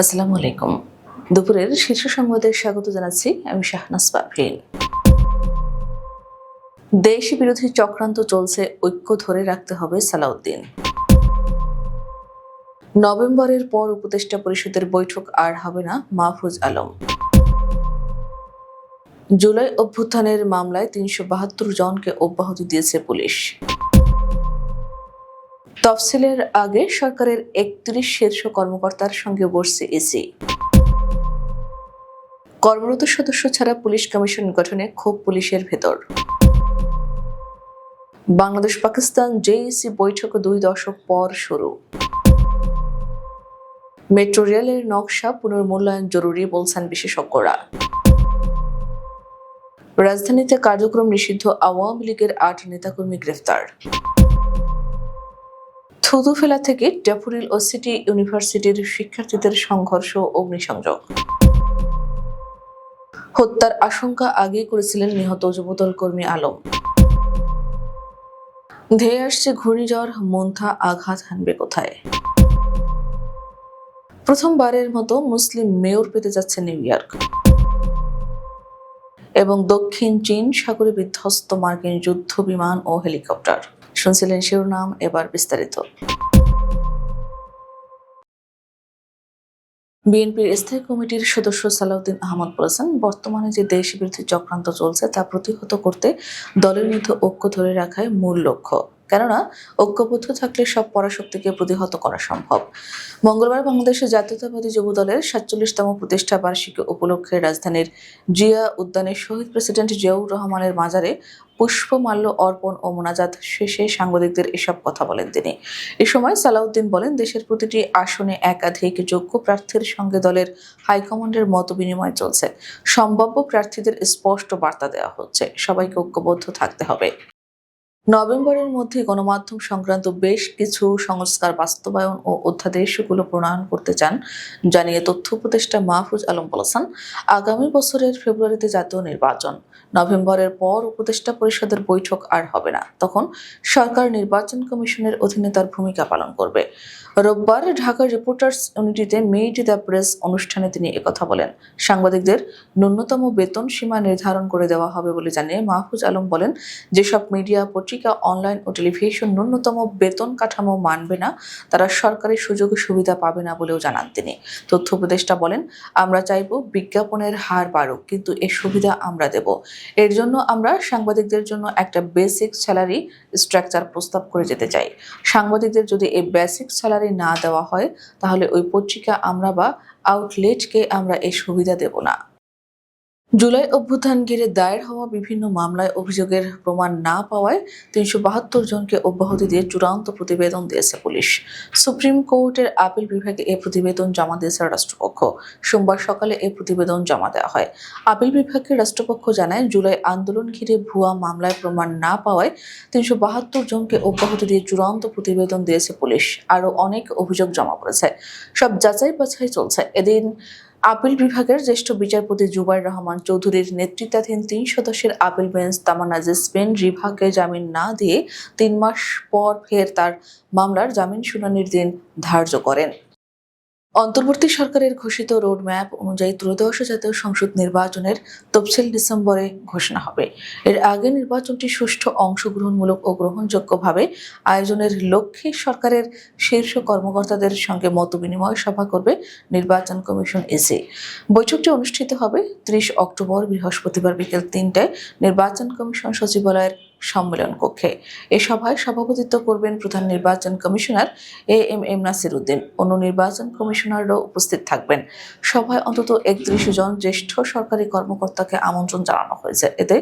আসসালামু আলাইকুম। দুপুরের শীর্ষ সংবাদে স্বাগত জানাচ্ছি আমি শাহনাজ পারভিন দেশ বিরোধী চক্রান্ত চলছে, ঐক্য ধরে রাখতে হবে সালাউদ্দিন। নভেম্বরের পর উপদেষ্টা পরিষদের বৈঠক আর হবে না মাহফুজ আলম। জুলাই অভ্যুত্থানের মামলায় তিনশো বাহাত্তর জনকে অব্যাহতি দিয়েছে পুলিশ। তফসিলের আগে সরকারের একত্রিশ শীর্ষ কর্মকর্তার সঙ্গে বসছে এসি। কর্মরত সদস্য ছাড়া পুলিশ কমিশন গঠনে ক্ষোভ পুলিশের ভেতর। বাংলাদেশ পাকিস্তান জেইসি বৈঠক দুই দশক পর শুরু। মেট্রো রেলের নকশা পুনর্মূল্যায়ন জরুরি বলছেন বিশেষজ্ঞরা। রাজধানীতে কার্যক্রম নিষিদ্ধ আওয়ামী লীগের আট নেতাকর্মী গ্রেফতার। থুতুফেলা থেকে ড্যাফোডিল ও সিটি ইউনিভার্সিটির শিক্ষার্থীদের সংঘর্ষ অগ্নিসংযোগ। হত্যার আশঙ্কা আগেই করেছিলেন নিহত যুবদল কর্মী আলম। ধেয়ে আসছে ঘূর্ণিঝড়, মন্থা, আঘাত হানবে কোথায়? প্রথমবারের মতো মুসলিম মেয়র পেতে যাচ্ছে নিউ ইয়র্ক। এবং দক্ষিণ চীন সাগরে বিধ্বস্ত মার্কিন যুদ্ধ বিমান ও হেলিকপ্টার। শুনছিলেন শিরোনাম, এবার বিস্তারিত। বিএনপির স্থায়ী কমিটির সদস্য সালাউদ্দিন আহমদ বলেছেন, বর্তমানে যে দেশ বিরোধী চক্রান্ত চলছে তা প্রতিহত করতে দলের মধ্যে ঐক্য ধরে রাখাই মূল লক্ষ্য। কেননা ঐক্যবদ্ধ থাকলে সব পরাশক্তিকে প্রতিহত করা সম্ভব। মঙ্গলবার বাংলাদেশের জাতীয়তাবাদী যুব দলের সাতচল্লিশতম প্রতিষ্ঠা বার্ষিকী উপলক্ষে রাজধানীর জিয়া উদ্যানে শহীদ প্রেসিডেন্ট জিয়াউর রহমানের মাজারে পুষ্পমাল্য অর্পণ ও মোনাজাত শেষে সাংবাদিকদের এসব কথা বলেন তিনি। এ সময় সালাউদ্দিন বলেন, দেশের প্রতিটি আসনে একাধিক যোগ্য প্রার্থীর সঙ্গে দলের হাইকমান্ডের মত বিনিময় চলছে। সম্ভাব্য প্রার্থীদের স্পষ্ট বার্তা দেওয়া হচ্ছে। সবাইকে ঐক্যবদ্ধ থাকতে হবে। নভেম্বরের মধ্যে গণমাধ্যম সংক্রান্ত বেশ কিছু সংস্কার, বাস্তবায়ন ও অধ্যাদেশগুলো প্রণয়ন করতে চান জানিয়ে তথ্য উপদেষ্টা মাহফুজ আলম বলেছেন, আগামী বছরের ফেব্রুয়ারিতে জাতীয় নির্বাচন। নভেম্বরের পর উপদেষ্টা পরিষদের বৈঠক আর হবে না। তখন সরকার নির্বাচন কমিশনের অধীনে তার ভূমিকা পালন করবে। রোববার ঢাকা রিপোর্টার্স ইউনিটিতে মেইড দ্য প্রেস অনুষ্ঠানে তিনি একথা বলেন। সাংবাদিকদের ন্যূনতম বেতন সীমা নির্ধারণ করে দেওয়া হবে বলে জানিয়ে মাহফুজ আলম বলেন, যেসব মিডিয়া, পত্রিকা, অনলাইন ও টেলিভিশন ন্যূনতম বেতন কাঠামো মানবে না, তারা সরকারি সুযোগ সুবিধা পাবে না বলেও জানান তিনি। তথ্য উপদেষ্টা বলেন, আমরা চাইব বিজ্ঞাপনের হার বাড়ুক, কিন্তু এ সুবিধা আমরা দেব। এর জন্য আমরা সাংবাদিকদের জন্য একটা বেসিক স্যালারি স্ট্রাকচার প্রস্তাব করে যেতে চাই। সাংবাদিকদের যদি এই বেসিক স্যালারি না দেওয়া হয় তাহলে ওই পত্রিকা আমরা বা আউটলেটকে আমরা এই সুবিধা দেব না। জুলাই অভ্যুত্থান ঘিরে দায়ের হওয়া বিভিন্ন মামলায় অভিযোগের প্রমাণ না পাওয়ায় তিনশো বাহাত্তর জনকে অব্যাহতি দিয়ে চূড়ান্ত প্রতিবেদন দিয়েছে পুলিশ। সুপ্রিম কোর্টের আপিল বিভাগে এ প্রতিবেদন জমা দিয়েছে রাষ্ট্রপক্ষ। সোমবার সকালে এ প্রতিবেদন জমা দেওয়া হয়। আপিল বিভাগকে রাষ্ট্রপক্ষ জানায়, জুলাই আন্দোলন ঘিরে ভুয়া মামলায় প্রমাণ না পাওয়ায় তিনশো বাহাত্তর জনকে অব্যাহতি দিয়ে চূড়ান্ত প্রতিবেদন দিয়েছে পুলিশ। আরও অনেক অভিযোগ জমা পড়েছে। সব যাচাই বাছাই চলছে। এদিন আপিল বিভাগের জ্যেষ্ঠ বিচারপতি জুবাইর রহমান চৌধুরীর নেতৃত্বাধীন তিন সদস্যের আপিল বেঞ্চ তামান্না বেন রিভাকে জামিন না দিয়ে তিন মাস পর ফের তার মামলার জামিন শুনানির দিন ধার্য করেন। অন্তর্বর্তী সরকারের ঘোষিত রোডম্যাপ অনুযায়ী ত্রয়োদশ জাতীয় সংসদ নির্বাচনের তফসিল ডিসেম্বরে ঘোষণা হবে। এর আগে নির্বাচনটি সুষ্ঠু অংশগ্রহণমূলক ও গ্রহণযোগ্যভাবে আয়োজনের লক্ষ্যে সরকারের শীর্ষ কর্মকর্তাদের সঙ্গে মত বিনিময় সভা করবে নির্বাচন কমিশন এসি। বৈঠকটি অনুষ্ঠিত হবে ত্রিশ অক্টোবর বৃহস্পতিবার বিকেল তিনটায়। নির্বাচন কমিশন সচিবালয়ের সম্মেলন কক্ষে। এ সভায় সভাপতিত্ব করবেন প্রধান নির্বাচন commissioner A M M Nasir Uddin অন্য নির্বাচন কমিশনাররাও উপস্থিত থাকবেন। সভায় অন্তত একত্রিশ জন জ্যেষ্ঠ সরকারি কর্মকর্তাকে আমন্ত্রণ জানানো হয়েছে। এতে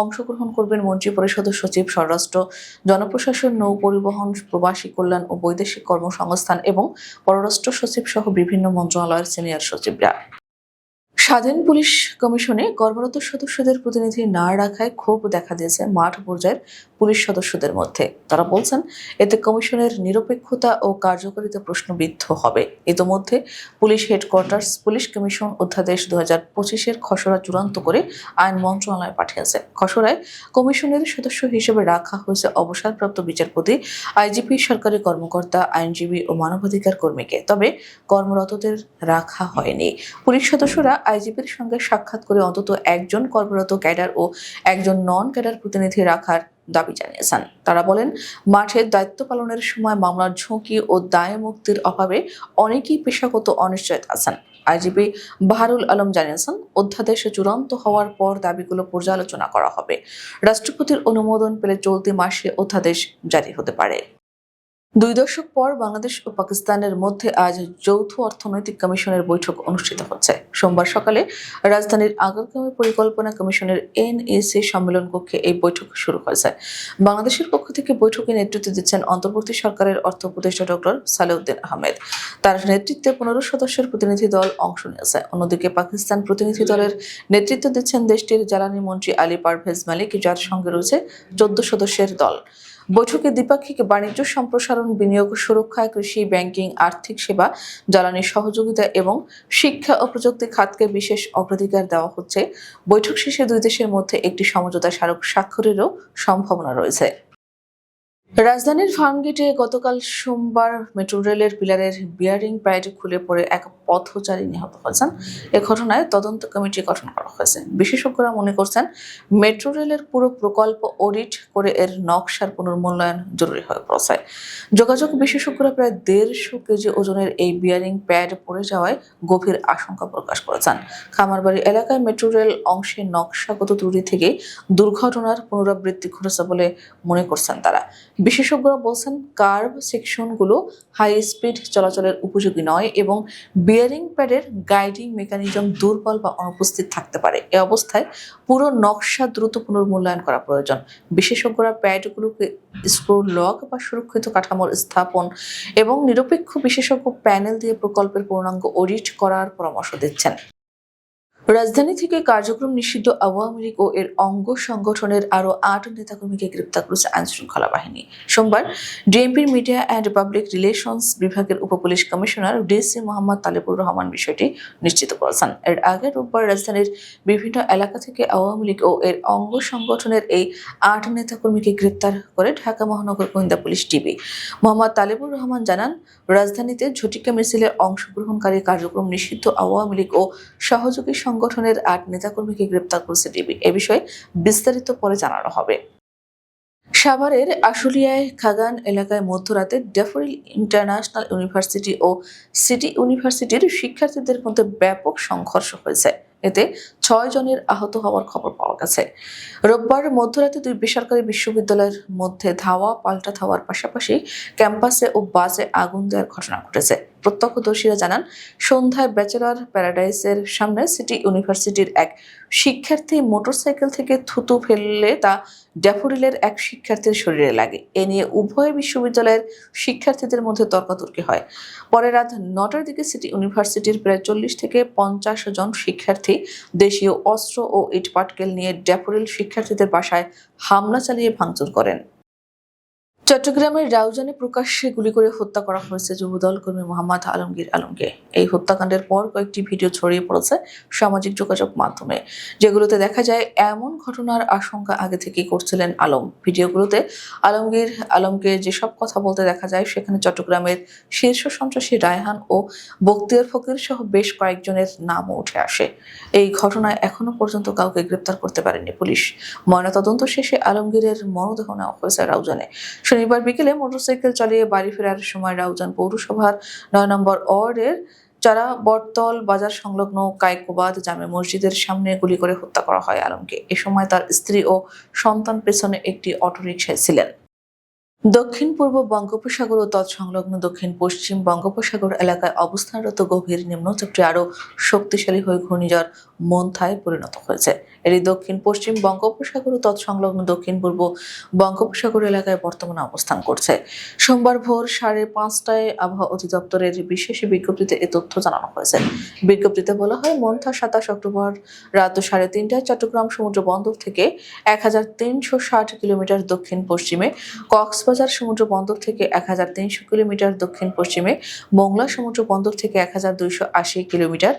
অংশগ্রহণ করবেন মন্ত্রী পরিষদের সচিব, স্বরাষ্ট্র, জনপ্রশাসন, নৌ পরিবহন, প্রবাসী কল্যাণ ও বৈদেশিক কর্মসংস্থান এবং পররাষ্ট্র সচিব সহ বিভিন্ন মন্ত্রণালয়ের সিনিয়র সচিবরা। স্বাধীন পুলিশ কমিশনে কর্মরত সদস্যদের প্রতিনিধি না রাখায় ক্ষোভ দেখা দিয়েছে মাঠ পর্যায়ের পুলিশ সদস্যদের মধ্যে। তারা বলছেন, এতে কমিশনের নিরপেক্ষতা ও কার্যকারিতা প্রশ্নবিদ্ধ হবে। ইতোমধ্যে পুলিশ হেডকোয়ার্টার্স, পুলিশ কমিশন অধ্যাদেশ দু হাজার পঁচিশের খসড়া চূড়ান্ত করে আইন মন্ত্রণালয়ে পাঠিয়েছে। খসড়ায় কমিশনের সদস্য হিসেবে রাখা হয়েছে অবসরপ্রাপ্ত বিচারপতি, আইজিপি, সরকারি কর্মকর্তা, আইনজীবী ও মানবাধিকার কর্মীকে। তবে কর্মরতদের রাখা হয়নি। পুলিশ সদস্যরা আইজিপির সঙ্গে সাক্ষাৎ করে অন্তত একজন কর্মরত ক্যাডার ও একজন নন ক্যাডার প্রতিনিধি রাখার দাবি জানিয়েছেন। তারা বলেন, মাঠে দায়িত্ব পালনের সময় মামলার ঝুঁকি ও দায় মুক্তির অভাবে অনেকেই পেশাগত অনিশ্চয়তা আছেন। আইজিপি বাহারুল আলম জানিয়েছেন, অধ্যাদেশ চূড়ান্ত হওয়ার পর দাবিগুলো পর্যালোচনা করা হবে। রাষ্ট্রপতির অনুমোদন পেলে চলতি মাসে অধ্যাদেশ জারি হতে পারে। দুই দশক পর বাংলাদেশ ও পাকিস্তানের মধ্যে আজ যৌথ অর্থনৈতিক কমিশনের বৈঠক অনুষ্ঠিত হচ্ছে। সোমবার সকালে রাজধানীর আগারগাঁওয়ে পরিকল্পনা কমিশনের এনএসি সম্মেলন কক্ষে এই বৈঠক শুরু হয়েছে। বাংলাদেশের পক্ষ থেকে বৈঠকে নেতৃত্ব দিচ্ছেন অন্তর্বর্তী সরকারের অর্থ উপদেষ্টা ডক্টর সালেউদ্দিন আহমেদ। তার নেতৃত্বে পনেরো সদস্যের প্রতিনিধি দল অংশ নিয়েছে। অন্যদিকে পাকিস্তান প্রতিনিধি দলের নেতৃত্ব দিচ্ছেন দেশটির জ্বালানি মন্ত্রী আলী পারভেজ মালিক, যার সঙ্গে রয়েছে চোদ্দ সদস্যের দল। বৈঠকে দ্বিপাক্ষিক বাণিজ্য, সম্প্রসারণ, বিনিয়োগ, সুরক্ষা, কৃষি, ব্যাংকিং, আর্থিক সেবা, জ্বালানি সহযোগিতা এবং শিক্ষা ও প্রযুক্তি খাতকে বিশেষ অগ্রাধিকার দেওয়া হচ্ছে। বৈঠক শেষে দুই দেশের মধ্যে একটি সমঝোতা স্মারক স্বাক্ষরেরও সম্ভাবনা রয়েছে। রাজধানীর ফার্মগেটে গতকাল সোমবার মেট্রো রেলের পিলারের বিয়ারিং প্যাড খুলে পড়ে এক পথচারী নিহত হয়েছেন। এ ঘটনায় তদন্ত কমিটি গঠন করা হয়েছে। বিশেষজ্ঞরা মনে করছেন, মেট্রো রেলের পুরো প্রকল্প অডিট করে এর নকশার পুনর্মূল্যায়ন জরুরি হয়ে পড়েছে। যোগাযোগ বিশেষজ্ঞরা প্রায় দেড়শো কেজি ওজনের এই বিয়ারিং প্যাড পড়ে যাওয়ায় গভীর আশঙ্কা প্রকাশ করেছেন। খামারবাড়ি এলাকায় মেট্রো রেল অংশে নকশাগত ত্রুটি থেকে দুর্ঘটনার পুনরাবৃত্তি ঘটেছে বলে মনে করছেন তারা। বিশেষজ্ঞরা বলছেন, কার্ভ সেকশনগুলো হাই স্পিড চলাচলের উপযোগী নয় এবং বিয়ারিং প্যাডের গাইডিং মেকানিজম দুর্বল বা অনুপস্থিত থাকতে পারে। এ অবস্থায় পুরো নকশা দ্রুত পুনর্মূল্যায়ন করা প্রয়োজন। বিশেষজ্ঞরা প্যাডগুলোকে স্ক্রু লক বা সুরক্ষিত কাঠামোর স্থাপন এবং নিরপেক্ষ বিশেষজ্ঞ প্যানেল দিয়ে প্রকল্পের পূর্ণাঙ্গ অডিট করার পরামর্শ দিচ্ছেন। রাজধানী থেকে কার্যক্রম নিষিদ্ধ আওয়ামী লীগ ও এর অঙ্গ সংগঠনের আরও আট নেতাকর্মীকে গ্রেপ্তার করেছে আইনশৃঙ্খলা বাহিনী। সোমবার ডিএমপির মিডিয়া অ্যান্ড পাবলিক রিলেশনস বিভাগের উপপুলিশ কমিশনার ডিসি মোহাম্মদ তালেবুর রহমান বিষয়টি নিশ্চিত করেছেন। এর আগে রোববার রাজধানীর বিভিন্ন এলাকা থেকে আওয়ামী লীগ ও এর অঙ্গ সংগঠনের এই আট নেতাকর্মীকে গ্রেপ্তার করে ঢাকা মহানগর গোয়েন্দা পুলিশ টিভি মোহাম্মদ তালেবুর রহমান জানান, রাজধানীতে ঝটিকা মিছিলে অংশগ্রহণকারী কার্যক্রম নিষিদ্ধ আওয়ামী লীগ ও সহযোগী সংগঠনের আট নেতাকর্মীকে গ্রেপ্তার করেছে ডিবি। এ বিষয়ে বিস্তারিত পরে জানানো হবে। সাভারের আশুলিয়ায় খাগান এলাকায় মধ্যরাতে ড্যাফোডিল ইন্টারন্যাশনাল ইউনিভার্সিটি ও সিটি ইউনিভার্সিটির শিক্ষার্থীদের মধ্যে ব্যাপক সংঘর্ষ হয়েছে। এতে ছয় জনের আহত হওয়ার খবর পাওয়া গেছে। রোববার মধ্যরাতে দুই বেসরকারি বিশ্ববিদ্যালয়ের মধ্যে ধাওয়া, পাল্টা ধাওয়ার পাশাপাশি ক্যাম্পাসে ও বাসে আগুন দেওয়ার ঘটনা ঘটেছে। প্রত্যক্ষদর্শীরা জানান, সন্ধ্যায় ব্যাচেলর প্যারাডাইসের সামনে সিটি ইউনিভার্সিটির এক শিক্ষার্থী মোটরসাইকেল থেকে থুতু ফেললে তা ড্যাফোডিলের এক শিক্ষার্থীর শরীরে লাগে। এ নিয়ে উভয় বিশ্ববিদ্যালয়ের শিক্ষার্থীদের মধ্যে তর্কাতর্কি হয়। পরে রাত নটার দিকে সিটি ইউনিভার্সিটির প্রায় চল্লিশ থেকে পঞ্চাশ জন শিক্ষার্থী দেশীয় অস্ত্র ও ইটপাটকেল নিয়ে ড্যাফোডিল শিক্ষার্থীদের বাসায় হামলা চালিয়ে ভাঙচুর করেন। চট্টগ্রামের রাউজানে প্রকাশ্যে গুলি করে হত্যা করা হয়েছে যুবদল কর্মী মোহাম্মদ আলমগীর আলমকে। এই হত্যাকাণ্ডের পর কয়েকটি ভিডিও ছড়িয়ে পড়েছে সামাজিক যোগাযোগ মাধ্যমে, যেগুলোতে দেখা যায় এমন ঘটনার আশঙ্কা আগে থেকেই করছিলেন আলম। ভিডিওগুলোতে আলমগীর আলমকে যেসব কথা বলতে দেখা যায়, সেখানে চট্টগ্রামের শীর্ষ সন্ত্রাসী রায়হান ও বক্তিয়ার ফকির সহ বেশ কয়েকজনের নামও উঠে আসে। এই ঘটনায় এখনও পর্যন্ত কাউকে গ্রেপ্তার করতে পারেনি পুলিশ। ময়নাতদন্ত শেষে আলমগীরের মরদেহ নেওয়া হয়েছে রাউজানে। শনিবার বিকেলে মোটরসাইকেল চালিয়ে বাড়ি ফেরার সময় রাউজান পৌরসভার নয় নম্বর ওয়ার্ডের চারা বটতল বাজার সংলগ্ন কায়কোবাদ জামে মসজিদের সামনে গুলি করে হত্যা করা হয় আলমকে। এ সময় তার স্ত্রী ও সন্তান পেছনে একটি অটোরিকশায় ছিলেন। দক্ষিণ পূর্ব বঙ্গোপসাগর ও তৎসংলগ্ন দক্ষিণ পশ্চিম বঙ্গোপসাগর এলাকায় অবস্থানরত গভীর নিম্নচাপটি আরও শক্তিশালী হয়ে ঘূর্ণিঝড় মন্থায় পরিণত হয়েছে। এটি দক্ষিণ, পশ্চিম বঙ্গোপসাগর ও তৎসংলগ্ন দক্ষিণ পূর্ব বঙ্গোপসাগর এলাকায় বর্তমানে অবস্থান করছে। সোমবার ভোর সাড়ে পাঁচটায় আবহাওয়া অধিদপ্তরের বিশেষ বিজ্ঞপ্তিতে এ তথ্য জানানো হয়েছে। বিজ্ঞপ্তিতে বলা হয়, মন্থা সাতাশ অক্টোবর রাত সাড়ে তিনটায় চট্টগ্রাম সমুদ্র বন্দর থেকে এক হাজার তিনশো ষাট কিলোমিটার দক্ষিণ পশ্চিমে, কক্সবাজার সমুদ্র বন্দর থেকে এক হাজার তিনশো কিলোমিটার দক্ষিণ পশ্চিমে, মোংলা সমুদ্র বন্দর থেকে এক হাজার দুইশো আশি কিলোমিটার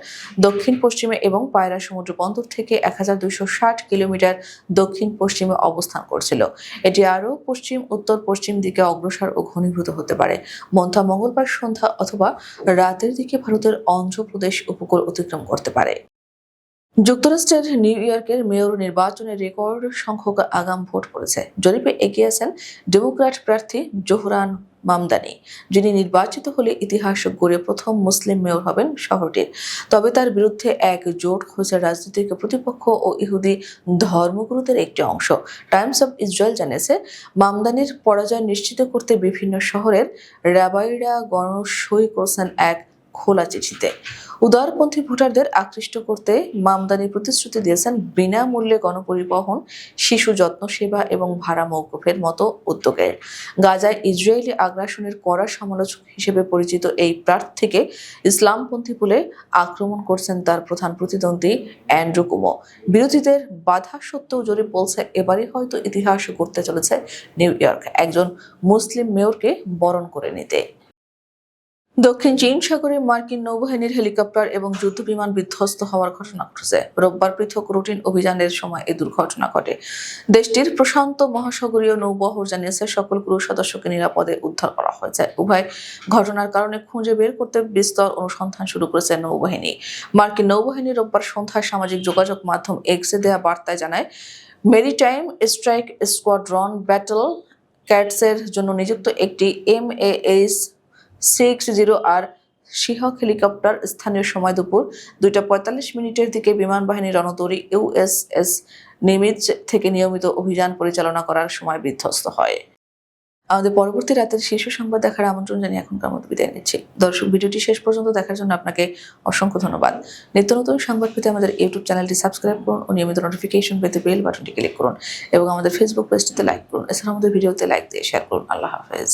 দক্ষিণ পশ্চিমে এবং পায়রা সমুদ্র বন্দর থেকে এক হাজার দুইশো ষাট কিলোমিটার দক্ষিণ পশ্চিমে অবস্থান করছিল। এটি আরও পশ্চিম, উত্তর পশ্চিম দিকে অগ্রসর ও ঘনীভূত হতে পারে। মন্থা মঙ্গলবার সন্ধ্যা অথবা রাতের দিকে ভারতের অন্ধ্রপ্রদেশ উপকূল অতিক্রম করতে পারে। যুক্তরাষ্ট্রের নিউ ইয়র্কের মেয়র নির্বাচনে রেকর্ড সংখ্যক আগাম ভোট পড়েছে। জরিপে এগিয়ে আছেন ডেমোক্র্যাট প্রার্থী জোহরান মামদানি, যিনি নির্বাচিত হলে ইতিহাস গড়ে প্রথম মুসলিম মেয়র হবেন শহরটির। তবে তার বিরুদ্ধে এক জোট হয়েছে রাজনৈতিক প্রতিপক্ষ ও ইহুদি ধর্মগুরুদের একটি অংশ। টাইমস অব ইসরায়েল জানিয়েছে, মামদানির পরাজয় নিশ্চিত করতে বিভিন্ন শহরের র্যাবাইরা গণসই করছেন এক খোলা চিঠিতে। উদারপন্থী ভোটারদের আকৃষ্ট করতে মামদানি প্রতিশ্রুতি দিয়েছেন বিনামূল্যে গণপরিবহন, শিশু যত্ন সেবা এবং ভাড়া মৌকুফের মতো উদ্যোগের গাজায় ইসরায়েলি আগ্রাসনের কড়া সমালোচক হিসেবে পরিচিত এই প্রার্থীকে ইসলামপন্থী বলে আক্রমণ করছেন তার প্রধান প্রতিদ্বন্দ্বী অ্যান্ড্রু কুমো। বিরোধীদের বাধা সত্ত্বেও জরিপ বলছে, এবারই হয়তো ইতিহাস করতে চলেছে নিউ ইয়র্ক। একজন মুসলিম মেয়রকে বরণ করে নিতে। দক্ষিণ চীন সাগরে মার্কিন নৌবাহিনীর হেলিকপ্টার এবং যুদ্ধবিমান বিধ্বস্ত হওয়ার ঘটনা ঘটেছে। রোববার পৃথক রুটিন অভিযানের সময় এই দুর্ঘটনা ঘটে। দেশটির প্রশান্ত মহাসাগরীয় নৌবহর জানিয়েছে, সকল ক্রু সদস্যকে নিরাপদে উদ্ধার করা হয়েছে। উভয় ঘটনার কারণে খুঁজে বের করতে বিস্তর অনুসন্ধান শুরু করেছে নৌবাহিনী। মার্কিন নৌবাহিনী রোববার সন্ধ্যায় সামাজিক যোগাযোগ মাধ্যম এক্সে দেয়া বার্তায় জানায়, মেরিটাইম স্ট্রাইক স্কোয়াড্রন ব্যাটল ক্যাটসের জন্য নিযুক্ত একটি M S six zero R Seahawk helicopter স্থানীয় সময় দুপুর দুইটা পঁয়তাল্লিশ মিনিটের দিকে বিমান বাহিনীর রণতরী ইউএসএস নিমিজ থেকে নিয়মিত অভিযান পরিচালনা করার সময় বিধ্বস্ত হয়। আমাদের পরবর্তী রাতের শীর্ষ সংবাদ দেখার আমন্ত্রণ জানিয়ে এখনকার মতো বিদায় নিচ্ছি। দর্শক, ভিডিওটি শেষ পর্যন্ত দেখার জন্য আপনাকে অসংখ্য ধন্যবাদ। নিত্য নতুন সংবাদ পেতে আমাদের ইউটিউব চ্যানেলটি সাবস্ক্রাইব করুন ও নিয়মিত নোটিফিকেশন পেতে বেল বাটনটি ক্লিক করুন এবং আমাদের ফেসবুক পেজটিতে লাইক করুন। এছাড়া আমাদের ভিডিওতে লাইক দিয়ে শেয়ার করুন। আল্লাহ হাফেজ।